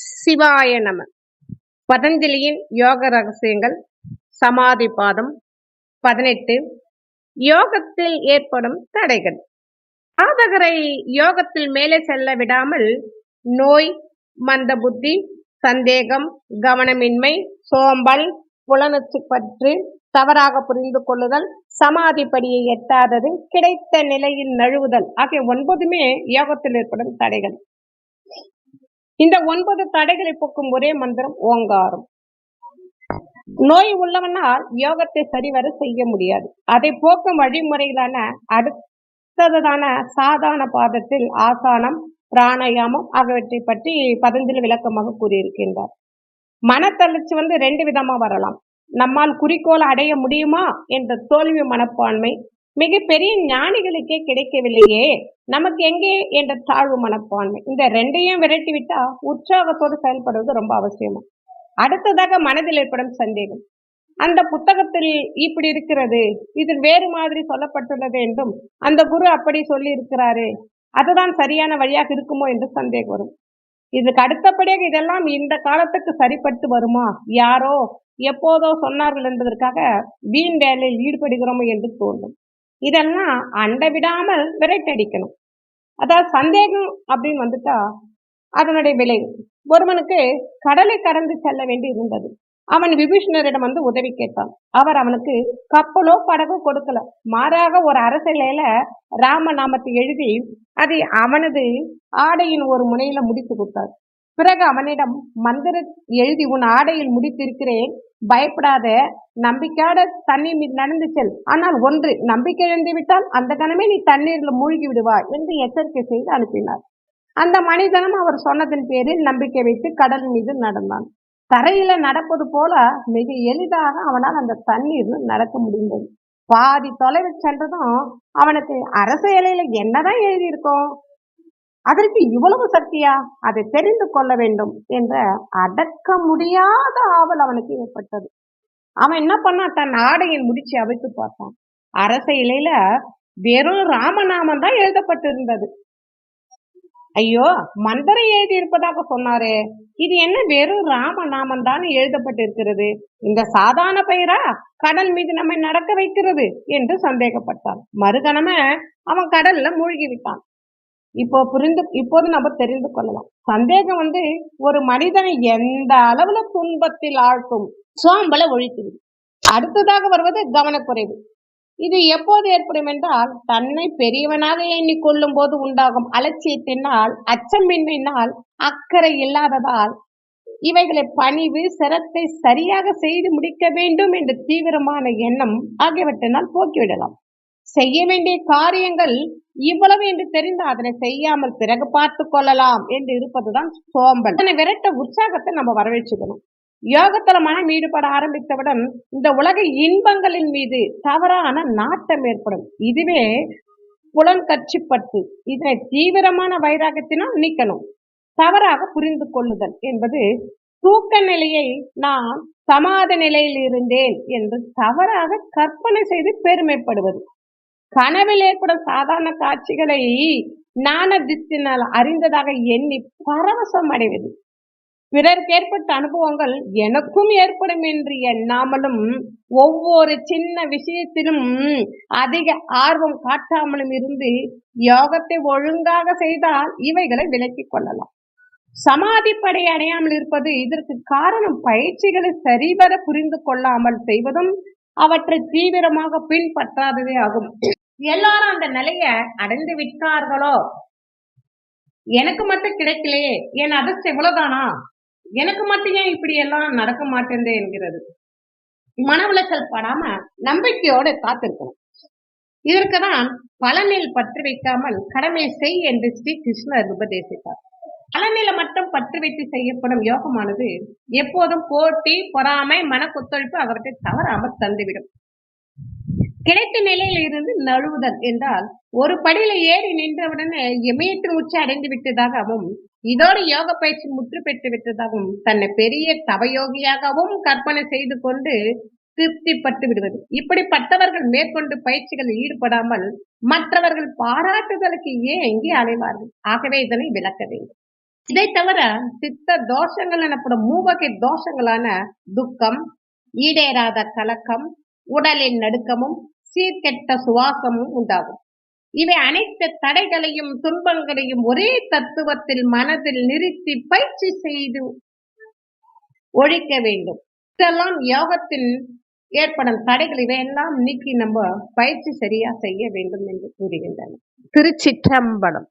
சிவாய நம. பதஞ்சலியின் யோக ரகசியங்கள் சமாதி பாதம் பதினெட்டு. யோகத்தில் ஏற்படும் தடைகள். சாதகரை யோகத்தில் மேலே செல்ல விடாமல் நோய் மந்த புத்தி சந்தேகம் கவனமின்மை சோம்பல் புலனுச்சு பற்று தவறாக புரிந்து கொள்ளுதல் சமாதி படியை எட்டாதது கிடைத்த நிலையில் நழுவுதல் ஆகிய ஒன்பதுமே யோகத்தில் ஏற்படும் தடைகள். இந்த ஒன்பது தடைகளை போக்கும் ஒரே மந்திரம் ஓங்காரம். நோய் உள்ளவனால் யோகத்தை சரிவர செய்ய முடியாது. அதை போக்கும் வழிமுறைகளான அடுத்ததான சாதாரண பாதத்தில் ஆசானம் பிராணாயாமம் ஆகியவற்றை பற்றி பதஞ்சலி விளக்கமாக கூறியிருக்கின்றார். மனத்தளர்ச்சி வந்து ரெண்டு விதமா வரலாம். நம்மால் குறிக்கோள் அடைய முடியுமா என்ற தோல்வி மனப்பான்மை மிகப்பெரிய ஞானிகளுக்கே கிடைக்கவில்லையே. நமக்கு எங்கே என்ற தாழ்வு மனப்பான்மை. இந்த ரெண்டையும் விரட்டி விட்டா உற்சாகத்தோடு செயல்படுவது ரொம்ப அவசியமா? அடுத்ததாக மனதில் ஏற்படும் சந்தேகம். அந்த புத்தகத்தில் இப்படி இருக்கிறது இதில் வேறு மாதிரி சொல்லப்பட்டுள்ளது என்றும் அந்த குரு அப்படி சொல்லி இருக்கிறாரு அதுதான் சரியான வழியாக இருக்குமோ என்று சந்தேகம் வரும். இதுக்கு அடுத்தபடியாக இதெல்லாம் இந்த காலத்துக்கு சரிப்பட்டு வருமா? யாரோ எப்போதோ சொன்னார்கள் என்பதற்காக வீண் வேலையில் ஈடுபடுகிறோமோ என்று தோன்றும். இதெல்லாம் அண்டை விடாமல் விரட்டடிக்கணும். அதாவது சந்தேகம் அப்படின்னு வந்துட்டா அதனுடைய விளைவு. ஒருவனுக்கு கடலை கடந்து செல்ல வேண்டி இருந்தது. அவன் விபீஷணரிடம் வந்து உதவி கேட்டான். அவர் அவனுக்கு கப்பலோ படகோ கொடுக்கல. மாறாக ஒரு அரசியலையில ராம நாமத்தை எழுதி அதை அவனது ஆடையின் ஒரு முனையில முடித்து கொடுத்தார். பிறகு அவனிடம் மந்திர எழுதி உன் ஆடையில் முடித்திருக்கிறேன். பயப்படாத. நம்பிக்கையோட தண்ணீர் மீது நடந்து செல். ஆனால் ஒன்று நம்பிக்கை இழந்து விட்டால் அந்த கணமே நீ தண்ணீரில் மூழ்கி விடுவாய் என்று எச்சரிக்கை செய்து அனுப்பினார். அந்த மனிதனும் அவர் சொன்னதன் பேரில் நம்பிக்கை வைத்து கடல் மீது நடந்தான். தரையில நடப்பது போல மிக எளிதாக அவனால் அந்த தண்ணீர்ல நடக்க முடிந்தது. பாதி தொலைவில் சென்றதும் அவனுக்கு அரசு இலையில என்னதான் எழுதியிருக்கோம்? அதற்கு இவ்வளவு சக்தியா? அதை தெரிந்து கொள்ள வேண்டும் என்ற அடக்க முடியாத ஆவல் அவனுக்கு ஏற்பட்டது. அவன் என்ன பண்ணான் தன் ஆடையின் முடிச்சு அவைத்து பார்த்தான். அரச இலையில வெறும் ராமநாமம் தான் எழுதப்பட்டிருந்தது. ஐயோ மந்திரம் எழுதி இருப்பதாக சொன்னாரே. இது என்ன வெறும் ராமநாமம் தான் எழுதப்பட்டிருக்கிறது? இந்த சாதாரண பெயரா? கடல் மீது நம்மை நடக்க வைக்கிறது என்று சந்தேகப்பட்டான். மறுகணமே அவன் கடல்ல மூழ்கி விட்டான் இப்போ புரிந்து இப்போது நம்ம தெரிந்து கொள்ளலாம். சந்தேகம் வந்து ஒரு மனிதனை எந்த அளவுல துன்பத்தில் ஆழ்த்தும்? சோம்பலை ஒழித்துவிடும் அடுத்ததாக வருவது கவனக்குறைவு. இது எப்போது ஏற்படும் என்றால் தன்னை பெரியவனாக எண்ணிக்கொள்ளும் போது உண்டாகும் அலட்சியத்தினால் அச்சமின்மையினால் அக்கறை இல்லாததால் இவைகளை பணிவு சிரத்தை சரியாக செய்து முடிக்க வேண்டும் என்ற தீவிரமான எண்ணம் ஆகியவற்றினால் போக்கிவிடலாம். செய்ய வேண்டிய காரியங்கள் இவ்வளவு என்று தெரிந்து அதனை செய்யாமல் பிறகு பார்த்து கொள்ளலாம் என்று இருப்பதுதான் சோம்பல். அதனை விரட்ட உற்சாகத்தை நம்ம வரவேற்றுக்கணும் யோகத்துல மனம் ஈடுபட ஆரம்பித்தவுடன் இந்த உலக இன்பங்களின் மீது தவறான நாட்டம் ஏற்படும். இதுவே புலன் கட்சிப்பட்டு இதனை தீவிரமான வைராகத்தினால் நீக்கணும். தவறாக புரிந்து கொள்ளுதல் என்பது தூக்க நிலையை நான் சமாத நிலையில் இருந்தேன் என்று தவறாக கற்பனை செய்து பெருமைப்படுவது. கனவில் ஏற்படும் சாதாரண காட்சிகளை ஞான தித்தினால் அறிந்ததாக எண்ணி பரவசம் அடைவது. பிறருக்கு ஏற்பட்ட அனுபவங்கள் எனக்கும் ஏற்படும் என்று எண்ணாமலும் ஒவ்வொரு சின்ன விஷயத்திலும் அதிக ஆர்வம் காட்டாமலும் இருந்து யோகத்தை ஒழுங்காக செய்தால் இவைகளை விலக்கிக் கொள்ளலாம். சமாதி படை அடையாமல் இருப்பது இதற்கு காரணம் பயிற்சிகளை சரிவர புரிந்து கொள்ளாமல் செய்வதும் அவற்றை தீவிரமாக பின்பற்றாததே ஆகும். எல்லாரும் அந்த நிலைய அடைந்து விட்டார்களோ? எனக்கு மட்டும் கிடைக்கலையே. என் அதிர்ஷ்டம் இவ்வளவுதானா? எனக்கு மட்டும் ஏன் இப்படி எல்லாம் நடக்க மாட்டேன் என்கிறது? மன உளைச்சல் படாம நம்பிக்கையோட காத்திருக்கணும் இதற்குதான் பலனில் பற்று வைக்காமல் கடமை செய் என்று ஸ்ரீ கிருஷ்ணர் உபதேசித்தார். பலனில மட்டும் பற்று வைத்து செய்யப்படும் யோகமானது எப்போதும் போட்டி பொறாமை மன கொத்தொழிப்பு அவற்றை தவறாமல் தந்துவிடும். கிடைத்த நிலையில் இருந்து நழுவுதல் என்றால் ஒரு படியில ஏறி நின்றவுடனே இமயத்தின் உச்சி அடைந்து விட்டதாகவும் இதோடு யோக பயிற்சி முற்று பெற்று விட்டதாகவும் தன்னை பெரிய தவயோகியாகவும் கற்பனை செய்து கொண்டு திருப்திப்பட்டு விடுவது. இப்படிப்பட்டவர்கள் மேற்கொண்டு பயிற்சிகளில் ஈடுபடாமல் மற்றவர்கள் பாராட்டுதலுக்கு ஏன் எங்கே அலைவார்கள்? ஆகவே இதனை விளக்க வேண்டும். இதை தவிர சித்த தோஷங்கள் எனப்படும் மூவகை தோஷங்களான துக்கம் ஈடேறாத கலக்கம் உடலின் நடுக்கமும் சீர்கெட்ட சுவாசமும் உண்டாகும். இவை அனைத்து தடைகளையும் துன்பங்களையும் ஒரே தத்துவத்தில் மனதில் நிறுத்தி பயிற்சி செய்து ஒழிக்க வேண்டும். இதெல்லாம் யோகத்தில் ஏற்படும் தடைகள். இவையெல்லாம் நீக்கி நம்ம பயிற்சி சரியா செய்ய வேண்டும் என்று கூறுகின்றனர். திருச்சிற்றம்பலம்.